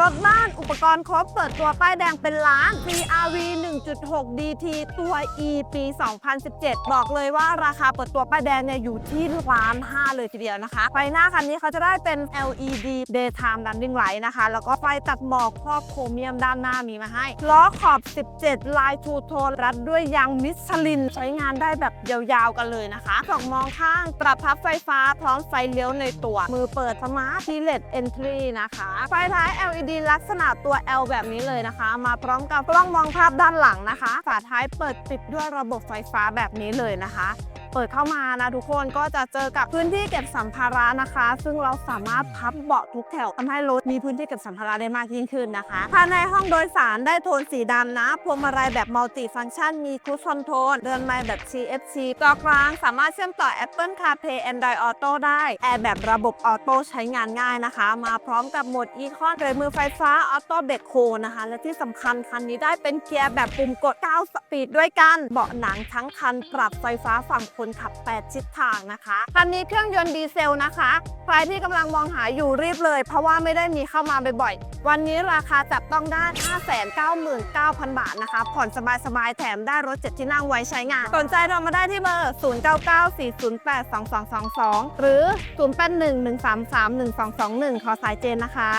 รถบ้านอุปกรณ์ครบเปิดตัวป้ายแดงเป็นล้าน CRV 1.6 DT ตัว E ปี 2017 บอกเลยว่าราคาเปิดตัวป้ายแดงเนี่ยอยู่ที่ล้านห้าเลยทีเดียวนะคะ ไฟหน้าคันนี้เขาจะได้เป็น LED daytime running light นะคะ แล้วก็ไฟตัดหมอกครอบโครเมียมด้านหน้ามีมาให้ล้อขอบ 17 ลายทูโทนรัดด้วยยางมิชลิน ใช้งานได้แบบยาวๆกันเลยนะคะสองมองข้างปรับพับไฟฟ้าพร้อมไฟเลี้ยวในตัว มือเปิดสมาร์ททีเลตเอนทรีนะคะ ไฟท้าย LED ลักษณะตัว L แบบนี้เลยนะคะ มาพร้อมกับกล้องมองภาพด้านหลังนะคะ ฝาท้ายเปิดปิดด้วยระบบไฟฟ้าแบบนี้เลยนะคะ เปิดเข้ามานะทุกคนก็จะเจอกับพื้นที่เก็บสัมภาระนะคะ ซึ่งเราสามารถพับเบาะทุกแถวทำให้รถมีพื้นที่เก็บสัมภาระได้มากยิ่งขึ้นนะคะภายในห้องโดยสารได้โทนสีดำนะพวงมาลัยแบบมัลติฟังก์ชันมีครู i คอนโทรลเดินไม้แบบ CFC จอกลางสามารถเชื่อมต่อ Apple CarPlay Android Auto ได้แอร์แบบระบบออโต้ใช้งานง่ายนะคะ มาพร้อมกับโหมดอีคอนเบรมือไฟฟ้าออโต้เบรกโคนะคะ และที่สำคัญคันนี้ได้เป็นเกียร์แบบปุ่มกด 9 สปีดด้วยกัน เบาะหนังทั้งคันปรับไฟฟ้าฝั่งคนขับ 8 ชิดทางนะคะคันนี้เครื่องยนต์ดีเซลนะคะ ใครที่กำลังมองหาอยู่รีบเลย เพราะว่าไม่ได้มีเข้ามาบ่อยๆ วันนี้ราคาจับต้องได้ 599,000 บาทนะคะ ผ่อนสบายๆ แถมได้รถ 7 ที่นั่งไว้ใช้งาน สนใจเรามาได้ที่เบอร์ 0994082222 หรือ 0811331221 ขอสายเจนนะคะ